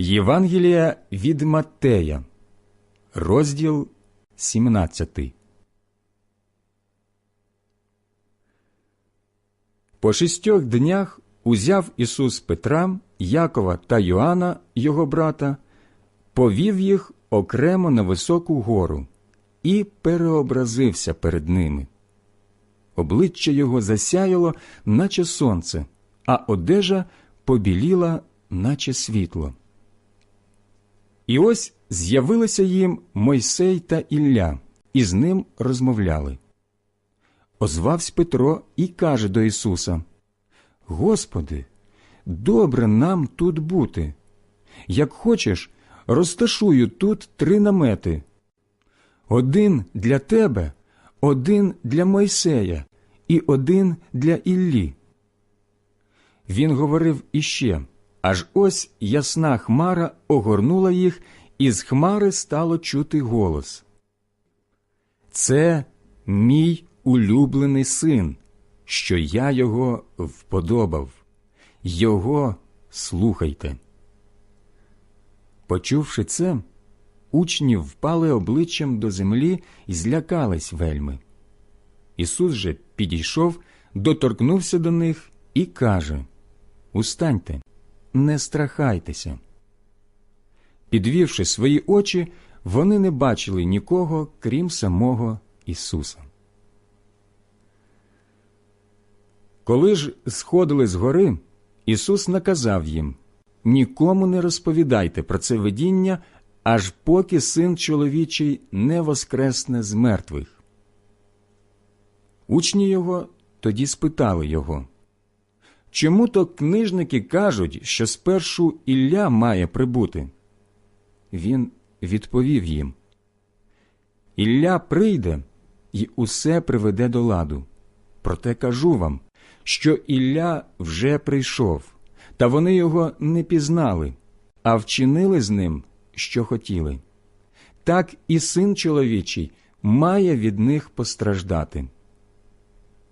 Євангелія від Маттея, розділ 17. По шістьох днях узяв Ісус Петра, Якова та Йоанна, його брата, повів їх окремо на високу гору і переобразився перед ними. Обличчя його засяяло, наче сонце, а одежа побіліла, наче світло. І ось з'явилися їм Мойсей та Ілля, і з ним розмовляли. Озвався Петро і каже до Ісуса: Господи, добре нам тут бути. Як хочеш, розташую тут три намети: один для тебе, один для Мойсея і один для Іллі. Він говорив іще, аж ось ясна хмара огорнула їх, і з хмари стало чути голос. Це мій улюблений син, що я його вподобав. Його слухайте. Почувши це, учні впали обличчям до землі і злякались вельми. Ісус же підійшов, доторкнувся до них і каже Устаньте, не страхайтеся. Підвівши свої очі, вони не бачили нікого, крім самого Ісуса. Коли ж сходили з гори, Ісус наказав їм Нікому не розповідайте про це видіння, аж поки син чоловічий не воскресне з мертвих. Учні його тоді спитали його Чому то книжники кажуть, що спершу Ілля має прибути? Він відповів їм Ілля прийде і усе приведе до ладу. Проте кажу вам, що Ілля вже прийшов, та вони його не пізнали, а вчинили з ним, що хотіли. Так і син чоловічий має від них постраждати.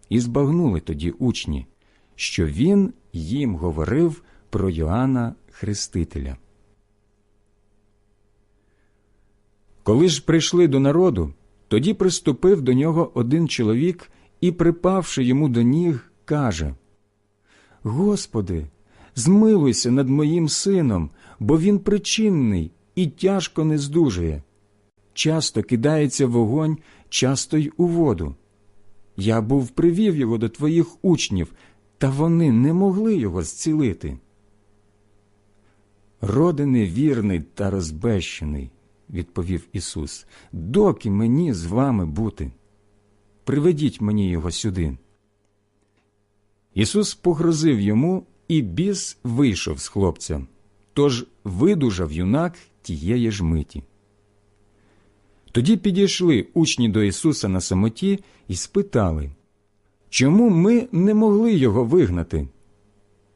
І збагнули тоді учні, що він їм говорив про Йоанна Хрестителя. Коли ж прийшли до народу, тоді приступив до нього один чоловік і, припавши йому до ніг, каже Господи, змилуйся над моїм сином, бо він причинний і тяжко не здужує. Часто кидається вогонь, часто й у воду. Я був привів його до твоїх учнів, та вони не могли його зцілити. Роди невірний та розбещений, відповів Ісус, доки мені з вами бути. Приведіть мені його сюди. Ісус погрозив йому, і біс вийшов з хлопця, тож видужав юнак тієї ж миті. Тоді підійшли учні до Ісуса на самоті і спитали, чому ми не могли його вигнати?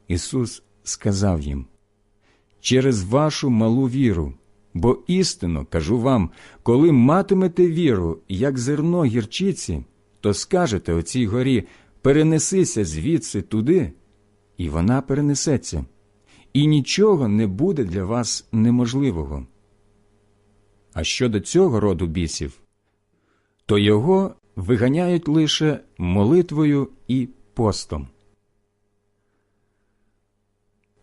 Ісус сказав їм через вашу малу віру, бо істинно кажу вам, коли матимете віру, як зерно гірчиці, то скажете оцій горі перенесися звідси туди, і вона перенесеться, і нічого не буде для вас неможливого. А щодо цього роду бісів, то його виганяють лише молитвою і постом.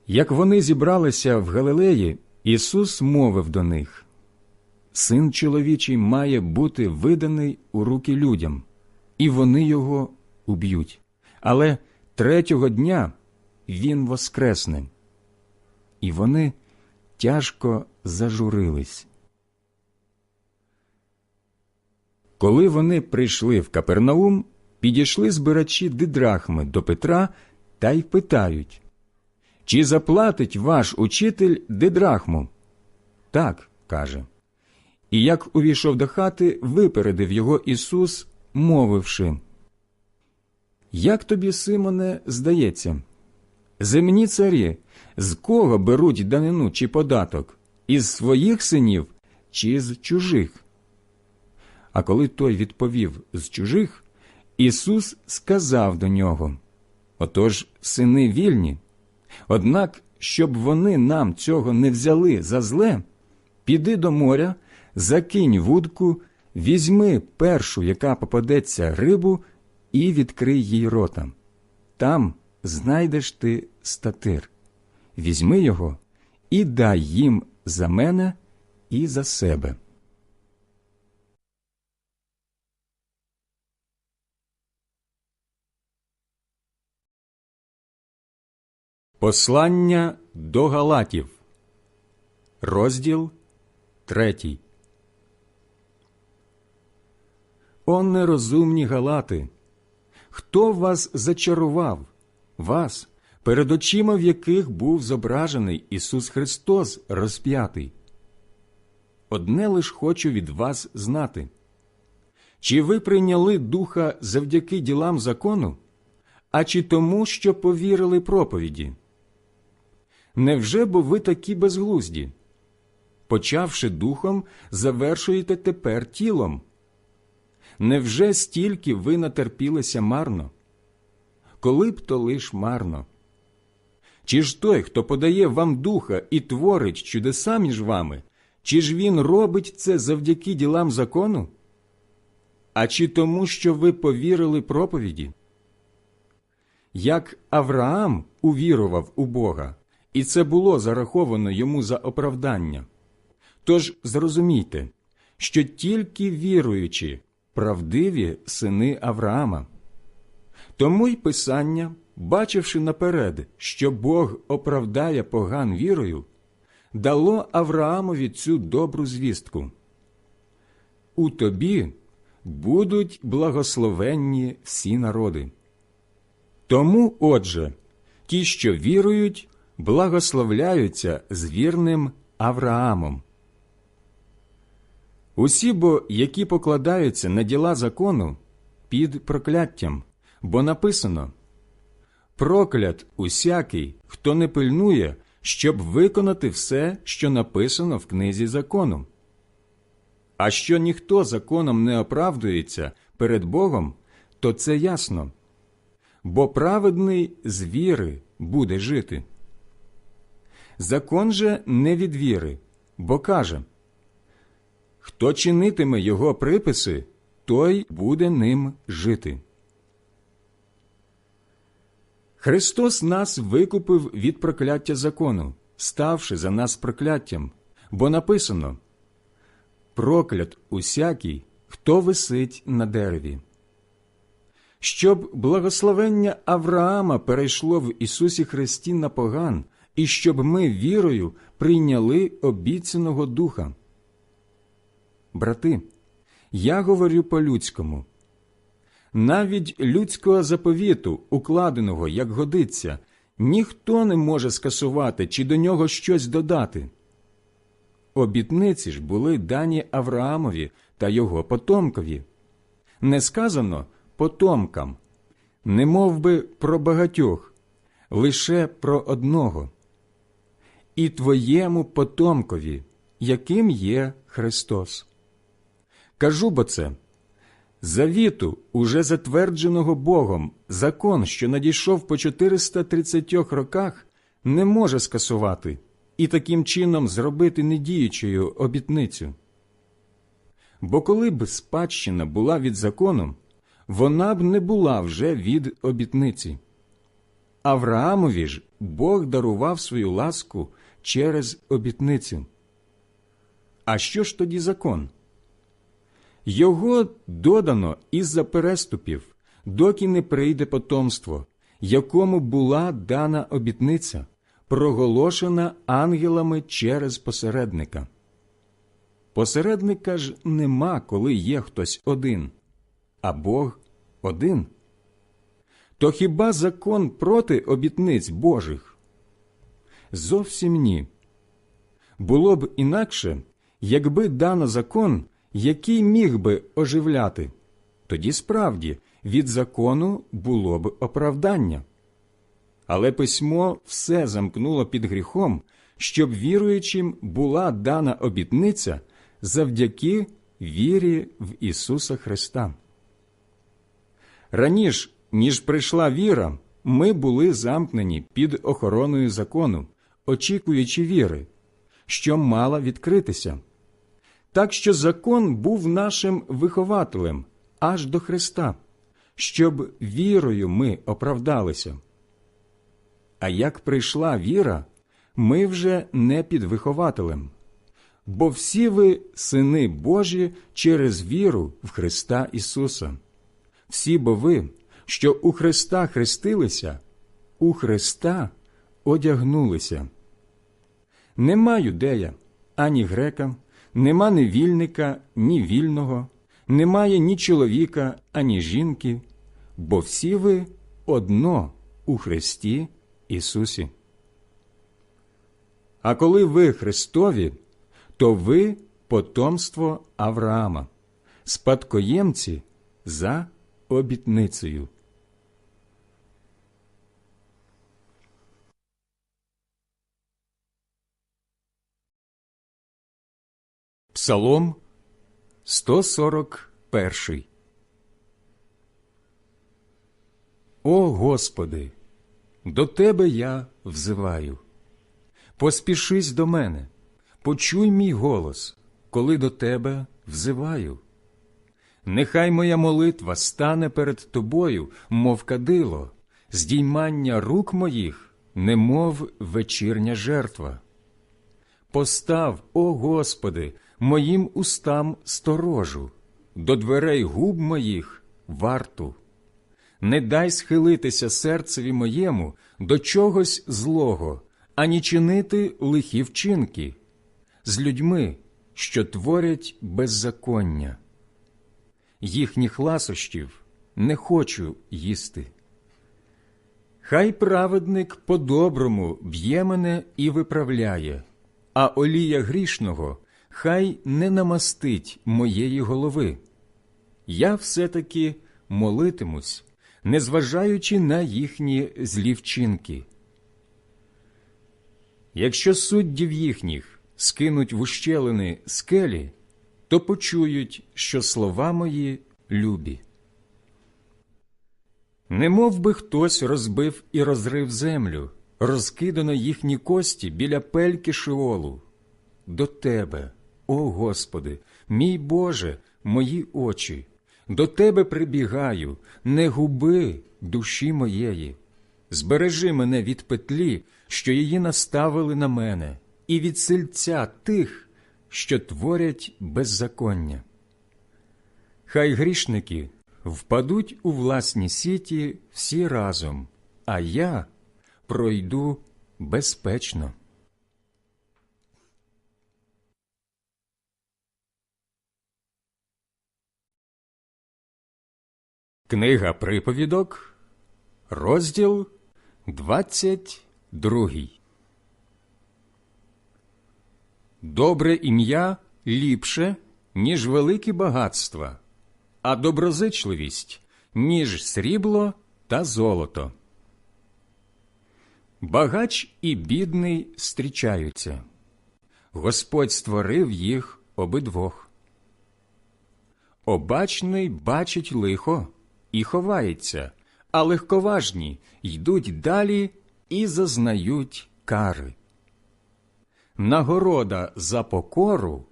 Як вони зібралися в Галилеї, Ісус мовив до них Син чоловічий має бути виданий у руки людям, і вони його уб'ють. Але третього дня Він воскресне. І вони тяжко зажурились. Коли вони прийшли в Капернаум, підійшли збирачі дидрахми до Петра та й питають Чи заплатить ваш учитель дидрахму? Так, каже. І як увійшов до хати, випередив його Ісус, мовивши Як тобі, Симоне, здається? Земні царі, з кого беруть данину чи податок? Із своїх синів чи з чужих? А коли той відповів з чужих, Ісус сказав до нього Отож, сини вільні. Однак щоб вони нам цього не взяли за зле, піди до моря, закинь вудку, візьми першу, яка попадеться рибу, і відкрий їй рота. Там знайдеш ти статир. Візьми його і дай їм за мене і за себе. Послання до Галатів, розділ третій. О нерозумні Галати! Хто вас зачарував, вас, перед очима в яких був зображений Ісус Христос розп'ятий? Одне лиш хочу від вас знати. Чи ви прийняли духа завдяки ділам закону, а чи тому, що повірили проповіді? Невже бо ви такі безглузді? Почавши духом, завершуєте тепер тілом? Невже стільки ви натерпілися марно? Коли б то лиш марно? Чи ж той, хто подає вам духа і творить чудеса між вами, чи ж він робить це завдяки ділам закону? А чи тому, що ви повірили проповіді? Як Авраам увірував у Бога, і це було зараховано йому за оправдання. Тож зрозумійте, що тільки віруючи, правдиві сини Авраама. Тому й Писання, бачивши наперед, що Бог оправдає поган вірою, дало Авраамові цю добру звістку. У тобі будуть благословенні всі народи. Тому, отже, ті, що вірують, благословляються з вірним Авраамом. Усі бо, які покладаються на діла закону, під прокляттям, бо написано Проклят усякий, хто не пильнує, щоб виконати все, що написано в книзі закону. А що ніхто законом не оправдується перед Богом, то це ясно, бо праведний з віри буде жити. Закон же не від віри, бо каже Хто чинитиме його приписи, той буде ним жити. Христос нас викупив від прокляття закону, ставши за нас прокляттям, бо написано Проклят усякий, хто висить на дереві. Щоб благословення Авраама перейшло в Ісусі Христі на поган, і щоб ми вірою прийняли обіцяного Духа. Брати, я говорю по-людському. Навіть людського заповіту, укладеного, як годиться, ніхто не може скасувати чи до нього щось додати. Обітниці ж були дані Авраамові та його потомкові. Не сказано потомкам, не мов би про багатьох, лише про одного. І твоєму потомкові, яким є Христос. Кажу бо це завіту, уже затвердженого Богом, закон, що надійшов по 430 роках, не може скасувати і таким чином зробити недіючою обітницю. Бо коли б спадщина була від закону, вона б не була вже від обітниці. Авраамові ж Бог дарував свою ласку через обітницю. А що ж тоді закон? Його додано із-за переступів, доки не прийде потомство, якому була дана обітниця, проголошена ангелами через посередника. Посередника ж нема, коли є хтось один, а Бог один. То хіба закон проти обітниць Божих? Зовсім ні. Було б інакше, якби дано закон який міг би оживляти, тоді справді від закону було б оправдання. Але письмо все замкнуло під гріхом, щоб віруючим була дана обітниця завдяки вірі в Ісуса Христа. Раніше, ніж прийшла віра, ми були замкнені під охороною закону, очікуючи віри, що мала відкритися. Так що закон був нашим вихователем аж до Христа, щоб вірою ми оправдалися. А як прийшла віра, ми вже не під вихователем. Бо всі ви сини Божі через віру в Христа Ісуса. Всі бо ви, що у Христа хрестилися, у Христа одягнулися. Нема юдея, ані грека, нема невільника, ні вільного, немає ні чоловіка, ані жінки, бо всі ви одно у Христі Ісусі. А коли ви Христові, то ви потомство Авраама, спадкоємці за обітницею. Псалом 141 О Господи, до Тебе я взиваю. Поспішись до мене, почуй мій голос, коли до Тебе взиваю. Нехай моя молитва стане перед Тобою, мов кадило, здіймання рук моїх, немов вечірня жертва. Постав, о Господи, моїм устам сторожу, до дверей губ моїх варту. Не дай схилитися серцеві моєму до чогось злого, ані чинити лихі вчинки з людьми, що творять беззаконня. Їхніх ласощів не хочу їсти. Хай праведник по-доброму б'є мене і виправляє, а олія грішного хай не намастить моєї голови. Я все-таки молитимусь, незважаючи на їхні злі вчинки. Якщо суддів їхніх скинуть в ущелини скелі, то почують, що слова мої любі. Немов би хтось розбив і розрив землю, розкидано їхні кості біля пельки Шиолу. До Тебе, о Господи, мій Боже, мої очі, до Тебе прибігаю, не губи душі моєї. Збережи мене від петлі, що її наставили на мене, і від сильця тих, що творять беззаконня. Хай грішники впадуть у власні сіті всі разом, а я пройду безпечно. Книга приповідок, розділ двадцять другий. Добре ім'я ліпше, ніж великі багатства, а доброзичливість, ніж срібло та золото. Багач і бідний зустрічаються. Господь створив їх обидвох. Обачний бачить лихо і ховається, а легковажні йдуть далі і зазнають кари. Нагорода за покору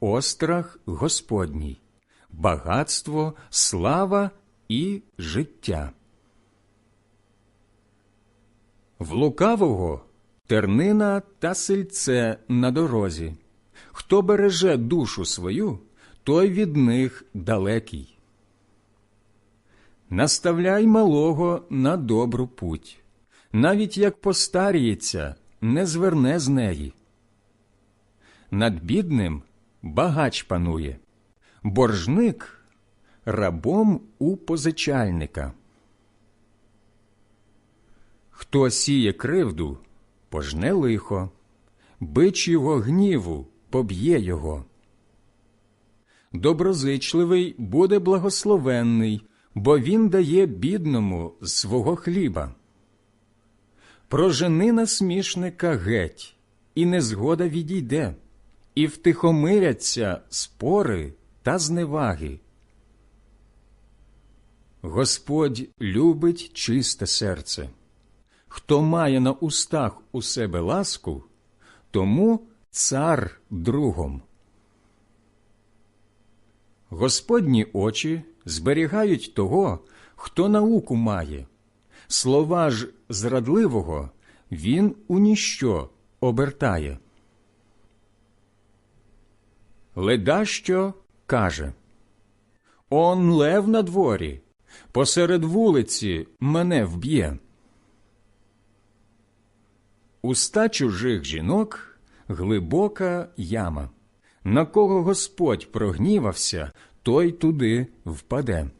острах Господній, багатство, слава і життя. В лукавого тернина та сельце на дорозі. Хто береже душу свою, той від них далекий. Наставляй малого на добру путь, навіть як постаріється, не зверне з неї. Над бідним багач панує, боржник рабом у позичальника. Хто сіє кривду, пожне лихо, бич його гніву поб'є його. Доброзичливий буде благословенний, бо він дає бідному свого хліба. Прожени насмішника геть, і незгода відійде, і втихомиряться спори та зневаги. Господь любить чисте серце хто має на устах у себе ласку, тому цар другом. Господні очі зберігають того, хто науку має. Слова ж зрадливого він у ніщо обертає. Ледащо каже Он лев на дворі, посеред вулиці мене вб'є. Уста чужих жінок глибока яма. На кого Господь прогнівався, той туди впаде.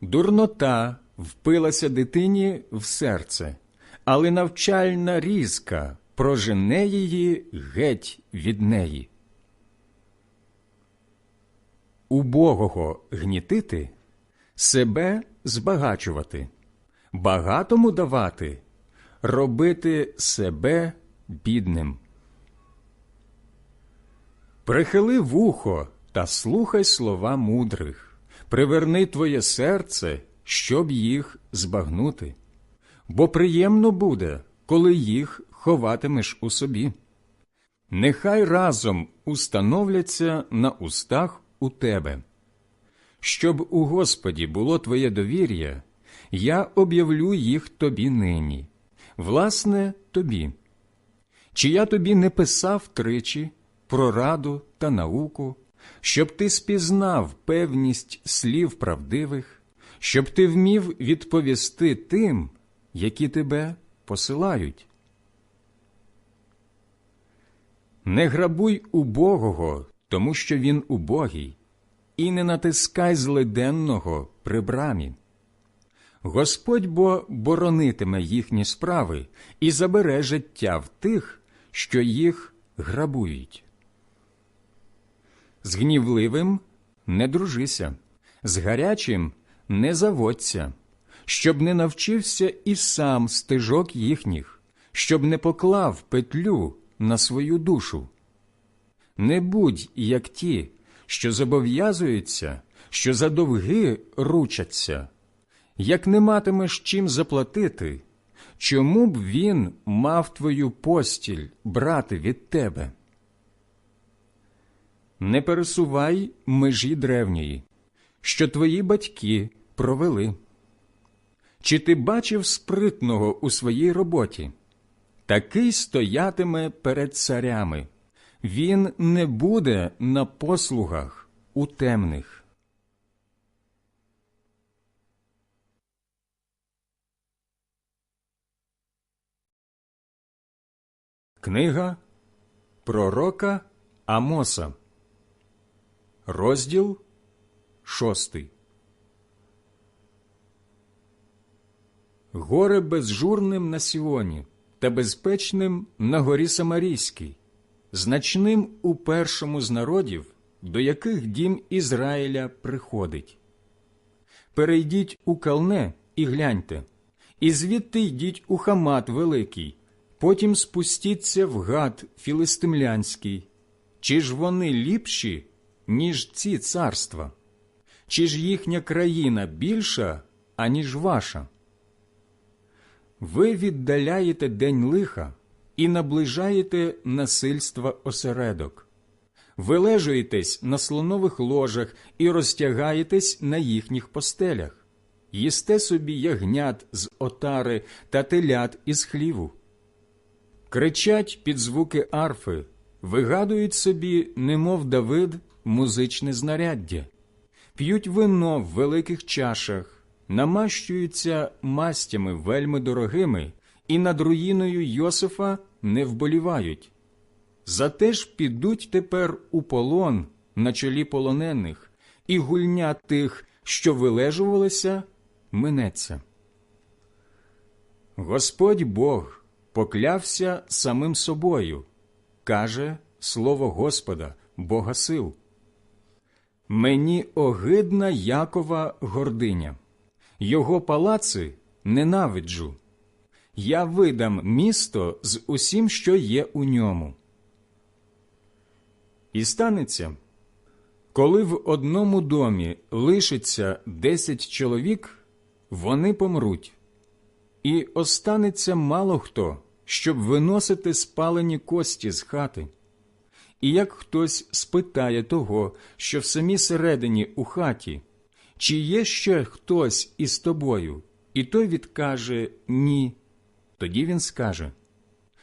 Дурнота впилася дитині в серце, але навчальна різка прожене її геть від неї. Убогого гнітити, себе збагачувати, багатому давати, робити себе бідним. Прихили вухо та слухай слова мудрих, приверни твоє серце, щоб їх збагнути, бо приємно буде, коли їх ховатимеш у собі. Нехай разом установляться на устах у тебе. Щоб у Господі було твоє довір'я, я об'явлю їх тобі нині, власне, тобі. Чи я тобі не писав тричі про раду та науку, щоб ти спізнав певність слів правдивих, щоб ти вмів відповісти тим, які тебе посилають? Не грабуй убогого, тому що він убогий, і не натискай злиденного при брамі. Господь бо боронитиме їхні справи і забере життя в тих, що їх грабують. З гнівливим не дружися, з гарячим не заводься, щоб не навчився і сам стежок їхніх, щоб не поклав петлю на свою душу. Не будь як ті, що зобов'язуються, що за довги ручаться. Як не матимеш чим заплатити, чому б він мав твою постіль брати від тебе? Не пересувай межі древньої, що твої батьки провели. Чи ти бачив спритного у своїй роботі? Такий стоятиме перед царями, він не буде на послугах у темних. Книга Пророка Амоса, розділ шостий. Горе безжурним на Сіоні та безпечним на горі Самарійській, значним у першому з народів, до яких дім Ізраїля приходить. Перейдіть у Калне і гляньте, і звідти йдіть у Хамат Великий, потім спустіться в гад Філистимлянський. Чи ж вони ліпші, ніж ці царства? Чи ж їхня країна більша, аніж ваша? Ви віддаляєте день лиха і наближаєте насильства осередок. Ви лежуєтесь на слонових ложах і розтягаєтесь на їхніх постелях, їсте собі ягнят з отари та телят із хліву. Кричать під звуки арфи, вигадують собі, немов Давид, музичне знаряддя, п'ють вино в великих чашах, намащуються мастями вельми дорогими і над руїною Йосифа не вболівають. Зате ж підуть тепер у полон на чолі полонених, і гульня тих, що вилежувалися, минеться. Господь Бог поклявся самим собою, каже слово Господа, Бога сил. Мені огидна Якова гординя, його палаци ненавиджу. Я видам місто з усім, що є у ньому. І станеться, коли в одному домі лишиться десять чоловік, вони помруть, і останеться мало хто, щоб виносити спалені кості з хати. І як хтось спитає того, що в самій середині у хаті, чи є ще хтось із тобою, і той відкаже ні, тоді він скаже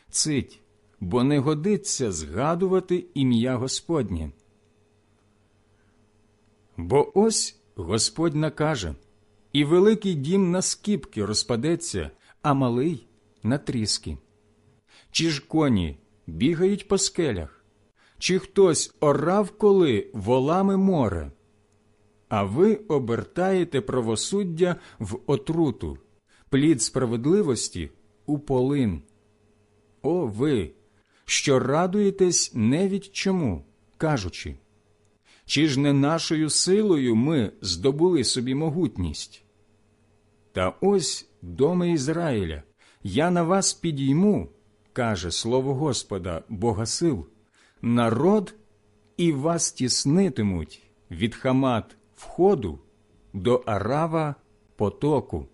Цить, бо не годиться згадувати ім'я Господнє. Бо ось Господь накаже, і великий дім на скіпки розпадеться, а малий на тріски. Чи ж коні бігають по скелях, чи хтось орав коли волами море? А ви обертаєте правосуддя в отруту, плід справедливості у полин. О ви, що радуєтесь не від чому, кажучи, чи ж не нашою силою ми здобули собі могутність? Та ось, доме Ізраїля, я на вас підійму, каже слово Господа, Бога сил, народ і вас тіснитимуть від Хамат входу до Арава потоку.